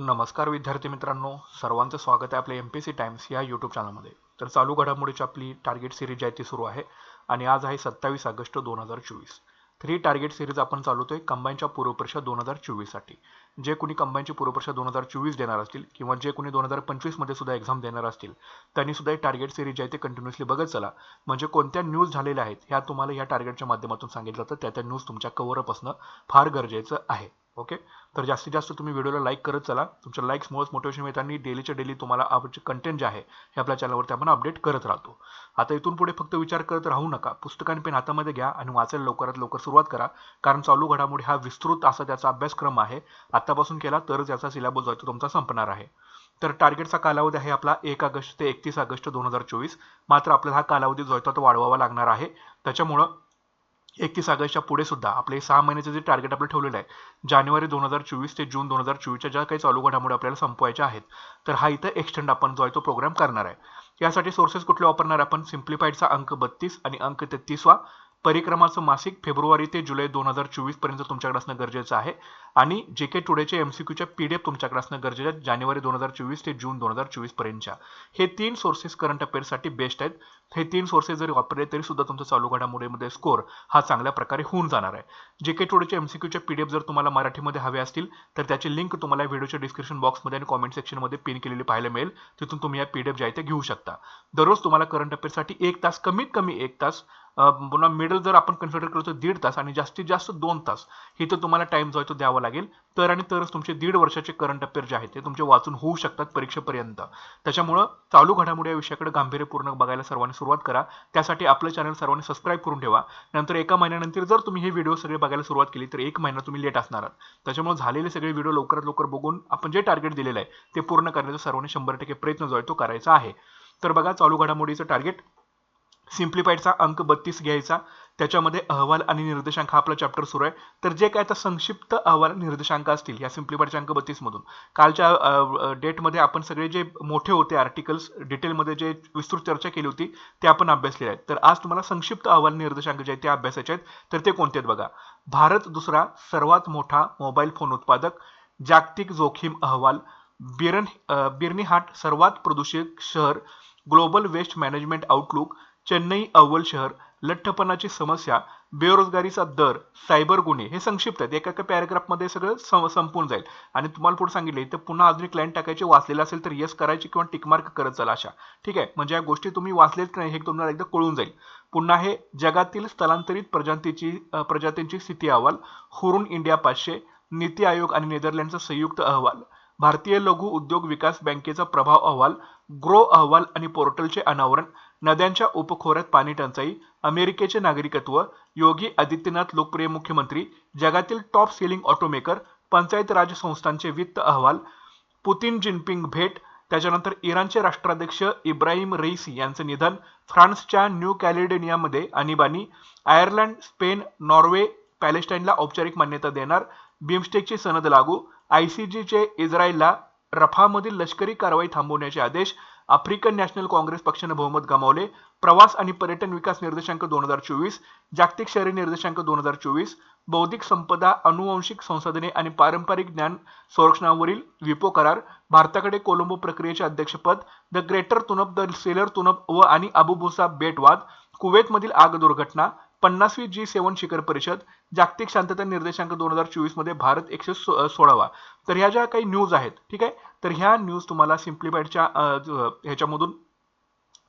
नमस्कार विद्यार्थी मित्रांनो सर्वांचं स्वागत आहे आपल्या एम पी सी टाइम्स या यूट्यूब चॅनलमध्ये तर चालू घडामोडीची आपली टार्गेट सिरीज आहे ती सुरू आहे आणि आज आहे सत्तावीस ऑगस्ट दोन हजार चोवीस. थ्री टार्गेट सिरीज आपण चालवतोय कंबाईनच्या पूर्वपरीक्षा दोन हजार चोवीससाठी. जे कोणी कंबाईनची पूर्वपरीक्षा दोन हजार चोवीस देणार असतील किंवा जे कोणी दोन हजार पंचवीसमध्ये सुद्धा एक्झाम देणार असतील त्यांनी सुद्धा ही टार्गेट सिरीज जी आहे ते कंटिन्युअसली बघत चला. म्हणजे कोणत्या न्यूज झालेल्या आहेत ह्या तुम्हाला या टार्गेटच्या माध्यमातून सांगितलं तर त्या त्या न्यूज तुमच्या कव्हरअप असणं फार गरजेचं आहे. ओके? तर जास्तीत जास्त तुम्ही व्हिडिओला लाईक करत चला. तुमच्या लाईक्समुळेच मोटिवेशन मिळतं आणि डेलीच्या डेली तुम्हाला आवडचे कंटेंट जे आहे हे आपल्या चॅनलवरती आपण अपडेट करत राहतो. आता इथून पुढे फक्त विचार करत राहू नका. पुस्तक आणि पेन हातामध्ये घ्या आणि वाचायला लवकरात लवकर सुरुवात करा. कारण चालू घडामोडी हा विस्तृत असा त्याचा अभ्यासक्रम आहे. आत्तापासून केला तरच याचा सिलेबस जो आहे तो तुमचा संपणार आहे. तर टार्गेटचा कालावधी आहे आपला एक ऑगस्ट ते एकतीस ऑगस्ट दोन हजार चोवीस. मात्र आपल्याला हा कालावधी जो आहे तो वाढवावा लागणार आहे. त्याच्यामुळं एकतीस ऑगस्टच्या पुढे सुद्धा आपले सहा महिन्याचे जे टार्गेट आपलं ठेवलेलं आहे जानेवारी दोन हजार चोवीस ते जून दोन हजार चोवीसच्या ज्या काही चालू घडामोडी आपल्याला संपवायच्या आहेत तर हा इथं एक्सटेंड आपण जो आहे तो प्रोग्राम करणार आहे. यासाठी सोर्सेस कुठले वापरणार आपण? सिम्प्लिफाईडचा अंक बत्तीस आणि अंक तेहतीसवा. परिक्रमाचं मासिक फेब्रुवारी ते जुलै दोन हजार चोवीसपर्यंत तुमच्याकडे असणं गरजेचं आहे. आणि जे के टुडेचे एमसीक्यूच्या पीडीएफ तुमच्याकडे असणं गरजेचं आहे जानेवारी दोन हजार चोवीस ते जून दोन हजार चोवीस पर्यंतच्या. हे तीन सोर्सेस करंट अफेअर्ससाठी बेस्ट आहेत. हे तीन सोर्सेस जरी वापरले तरी सुद्धा तुमचा चालू घडामोडीमध्ये स्कोर हा चांगल्या प्रकारे होऊन जाणार आहे. जे के टुडेचे एमसीक्यूचे पीडीएफ जर तुम्हाला मराठीमध्ये हवे असतील तर त्याची लिंक तुम्हाला व्हिडिओच्या डिस्क्रिप्शन बॉक्समध्ये आणि कॉमेंट सेक्शनमध्ये पिन केलेली पाहायला मिळेल. तिथून तुम्ही या पीडीएफ जे आहे घेऊ शकता. दररोज तुम्हाला करंट अफेअर्ससाठी एक तास कमीत कमी एक तास पुन्हा मिडल जर आपण कन्सिडर केलं तर दीड तास आणि जास्तीत जास्त दोन तास हे तर तुम्हाला टाइम जो आहे तो द्यावा लागेल. तर आणि तरच तुमचे दीड वर्षाचे करंट अफेअर जे आहेत ते तुमचे वाचून होऊ शकतात परीक्षेपर्यंत. त्याच्यामुळं चालू घडामोडी या विषयाकडे गांभीर्यपूर्ण बघायला सर्वांनी सुरुवात करा. त्यासाठी आपलं चॅनल सर्वांनी सबस्क्राईब करून ठेवा. नंतर एका महिन्यानंतर जर तुम्ही हे व्हिडिओ सगळे बघायला सुरुवात केली तर एक महिना तुम्ही लेट असणार त्याच्यामुळे झालेले सगळे व्हिडिओ लवकरात लवकर बघून आपण जे टार्गेट दिलेलं आहे ते पूर्ण करण्याचा सर्वांनी शंभर टक्के प्रयत्न जो आहे तो करायचा आहे. तर बघा चालू घडामोडीचं टार्गेट सिम्प्लिफाईडचा अंक बत्तीस घ्यायचा. त्याच्यामध्ये अहवाल आणि निर्देशांक हा आपला चॅप्टर सुरू आहे. तर जे काय आता संक्षिप्त अहवाल निर्देशांक असतील या सिम्प्लिफाईडच्या अंक बत्तीसमधून कालच्या डेटमध्ये आपण सगळे जे मोठे होते आर्टिकल्स डिटेलमध्ये जे विस्तृत चर्चा केली होती ते आपण अभ्यासले आहेत. तर आज तुम्हाला संक्षिप्त अहवाल निर्देशांक जे आहेत ते अभ्यासाचे आहेत. तर ते कोणते आहेत बघा. भारत दुसरा सर्वात मोठा मोबाईल फोन उत्पादक जागतिक जोखीम अहवाल बिरन बिर्निहाट सर्वात प्रदूषित शहर global waste management outlook Chennai अव्वल शहर लठ्ठपणाची समस्या बेरोजगारीचा दर सायबर गुन्हे हे संक्षिप्त आहेत. एका एका पॅराग्राफमध्ये सगळं संपून जाईल. आणि तुम्हाला पुढे सांगितले तर पुन्हा अजून एक लाईन टाकायचे वाचलेलं असेल तर येस करायची किंवा टिकमार्क करत चला अशा. ठीक आहे? म्हणजे या गोष्टी तुम्ही वाचलेच नाही हे तुम्हाला एकदा कळून जाईल. पुन्हा हे जगातील स्थलांतरित प्रजातीची प्रजातींची स्थिती अहवाल हुरून इंडिया पाचशे नीती आयोग आणि नेदरलँडचा संयुक्त अहवाल भारतीय लघु उद्योग विकास बँकेचा प्रभाव अहवाल ग्रो अहवाल आणि पोर्टलचे अनावरण नद्यांच्या उपखोऱ्यात पाणी टंचाई अमेरिकेचे नागरिकत्व योगी आदित्यनाथ लोकप्रिय मुख्यमंत्री जगातील top selling automaker Panchayat Raj संस्थांचे वित्त अहवाल पुतीन जिनपिंग भेट त्याच्यानंतर इराणचे राष्ट्राध्यक्ष इब्राहिम रईसी यांचं निधन फ्रान्सच्या न्यू कॅलिडेनियामध्ये आणीबाणी आयर्लंड स्पेन नॉर्वे पॅलेस्टाईनला औपचारिक मान्यता देणार बिमस्टेकची सनद लागू आयसीजीचे इस्रायलला रफामधील लष्करी कारवाई थांबवण्याचे आदेश आफ्रिकन नॅशनल काँग्रेस पक्षाने बहुमत गमावले. प्रवास आणि पर्यटन विकास निर्देशांक दोन हजार चोवीस जागतिक शहरी निर्देशांक दोन हजार चोवीस बौद्धिक संपदा अनुवंशिक संसाधने आणि पारंपरिक ज्ञान संरक्षणावरील विपो करार भारताकडे कोलंबो प्रक्रियेचे अध्यक्षपद the Greater Tunb the Lesser Tunb व आणि अबुबुसा बेटवाद कुवेतमधील आग दुर्घटना पन्नासवी जी सेवन शिखर परिषद जागतिक शांतता निर्देशांक दोन हजार चोवीसमध्ये भारत एकशे सोळावा. तर ह्या ज्या काही न्यूज आहेत ठीक आहे? तर ह्या न्यूज तुम्हाला सिम्प्लिफाईडच्या ह्याच्यामधून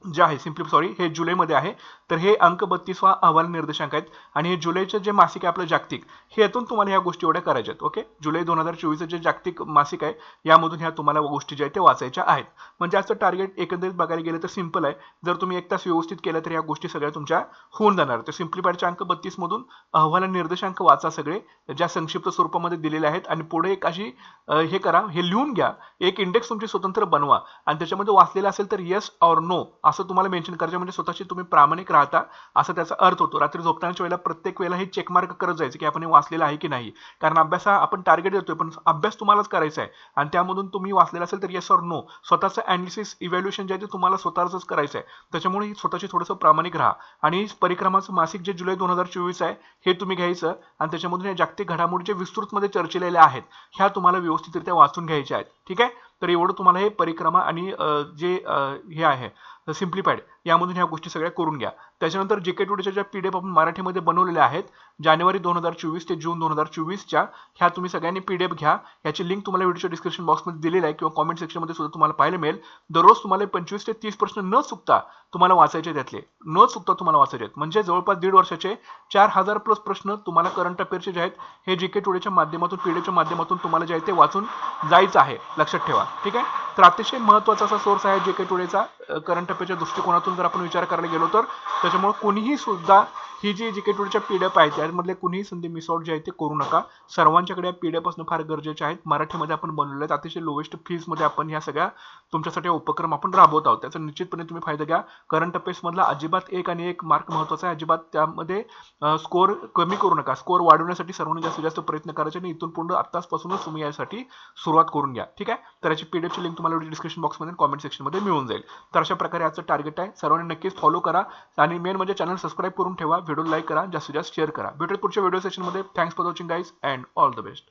जे आहे सिम्पली सॉरी हे जुलैमध्ये आहे. तर हे अंक बत्तीसवा अहवाल निर्देशांक आहेत. आणि हे जुलैचं जे मासिक आहे आपलं जागतिक हे यातून तुम्हाला ह्या गोष्टी एवढ्या करायच्या आहेत ओके जुलै दोन हजार चोवीसचं जे जागतिक मासिक आहे यामधून ह्या तुम्हाला गोष्टी ज्या आहेत ते वाचायच्या आहेत. म्हणजे असं टार्गेट एकंदरीत बघायला गेलं तर सिंपल आहे. जर तुम्ही एक तास व्यवस्थित केलं तर या गोष्टी सगळ्या तुमच्या होऊन जाणार. तर सिम्प्लिफाईडच्या अंक बत्तीस मधून अहवाल निर्देशांक वाचा सगळे ज्या संक्षिप्त स्वरूपामध्ये दिलेले आहेत. आणि पुढे एक अशी हे करा हे लिहून घ्या. एक इंडेक्स तुमची स्वतंत्र बनवा. आणि त्याच्यामध्ये वाचलेलं असेल तर येस ऑर नो असं तुम्हाला मेन्शन करायचं म्हणजे स्वतःची तुम्ही प्रामाणिक राहता असा त्याचा अर्थ होतो. रात्री झोपतानाच्या वेळेला प्रत्येक वेळेला हे चेकमार्क करत जायचं की आपण हे वाचलेलं आहे की नाही. कारण अभ्यास हा आपण टार्गेट देतोय पण अभ्यास तुम्हालाच करायचा आहे. आणि त्यामधून तुम्ही वाचलेला असेल तर येस और नो स्वतःचं अनालिसिस इव्हॅल्युएशन जे आहे ते तुम्हाला स्वतःच करायचं आहे. त्याच्यामुळे स्वतःची थोडंसं प्रामाणिक राहा. आणि परिक्रमाचं मासिक जे जुलै दोन हजार चोवीस आहे हे तुम्ही घ्यायचं. आणि त्याच्यामधून या जागतिक घडामोडी जे विस्तृतमध्ये चर्चिलेल्या आहेत ह्या तुम्हाला व्यवस्थितरित्या वाचून घ्यायच्या आहेत. ठीक आहे? तर एवढं तुम्हाला हे परिक्रमा आणि जे हे आहे सिम्प्लिफाईड. यामधून ह्या गोष्टी सगळ्या करून घ्या. त्याच्यानंतर जे के टुडेच्या ज्या पीडीएफ आपण मराठीमध्ये बनवलेल्या आहेत जानेवारी दोन हजार चोवीस ते जून दोन हजार चोवीसच्या ह्या तुम्ही सगळ्यांनी पीडीएफ घ्या. याची लिंक तुम्हाला व्हिडिओच्या डिस्क्रिप्शन बॉक्समध्ये दिलेली आहे किंवा कॉमेंट सेक्शनमध्ये सुद्धा तुम्हाला पाहायला मिळेल. दररोज तुम्हाला पंचवीस ते तीस प्रश्न न चुकता तुम्हाला वाचायचे त्यातले. न चुकता तुम्हाला वाचायचे आहेत. म्हणजे जवळपास दीड वर्षाचे चार हजार प्लस प्रश्न तुम्हाला करंट अफेअरचे जे आहेत हे जे के टुडेच्या माध्यमातून पीडीएफच्या माध्यमातून तुम्हाला जे आहे ते वाचून जायचं आहे. लक्षात ठेवा. ठीक आहे? तर अतिशय महत्त्वाचा असा सोर्स आहे जे के टुडेचा करंट अफेअरच्या दृष्टिकोनातून जर आपण विचार करायला गेलो तर त्याच्यामुळे कोणीही सुद्धा ही जी जी के टुडेच्या डीफ आहे त्यामधले कुणीही संधी मिस आउट जे आहे ते करू नका. सर्वांच्याकडे या डी असणं फार गरजेचे आहेत. मराठीमध्ये आपण बनवले आहेत. अतिशय लोवेस्ट फीजमध्ये आपण ह्या सगळ्या तुमच्यासाठी उपक्रम आपण राबवत आहोत. त्याचा निश्चितपणे तुम्ही फायदा घ्या. करंट अफेअर्समधला अजिबात एक आणि एक मार्क महत्त्वाचा आहे. अजिबात त्यामध्ये स्कोर कमी करू नका. स्कोर वाढवण्यासाठी सर्वांनी जास्तीत जास्त प्रयत्न करायचे आणि इथून पूर्ण आत्ताचपासूनच तुम्ही यासाठी सुरुवात करून घ्या. ठीक आहे? तर याची पी डी एफची लिंक तुम्हाला डिस्क्रिप्शन बॉक्समध्ये कॉमेंट सेक्शनमध्ये मिळून जाईल. तर अशा प्रकारे याचं टार्गेट आहे. सर्वांनी नक्कीच फॉलो करा आणि मेन म्हणजे चॅनल सबस्क्राईब करून ठेवा. व्हिडिओ लाईक करा. जास्तीत जास्त शेअर करा. भेटूया पुढच्या व्हिडिओ सेशनमध्ये thanks for watching guys and all the best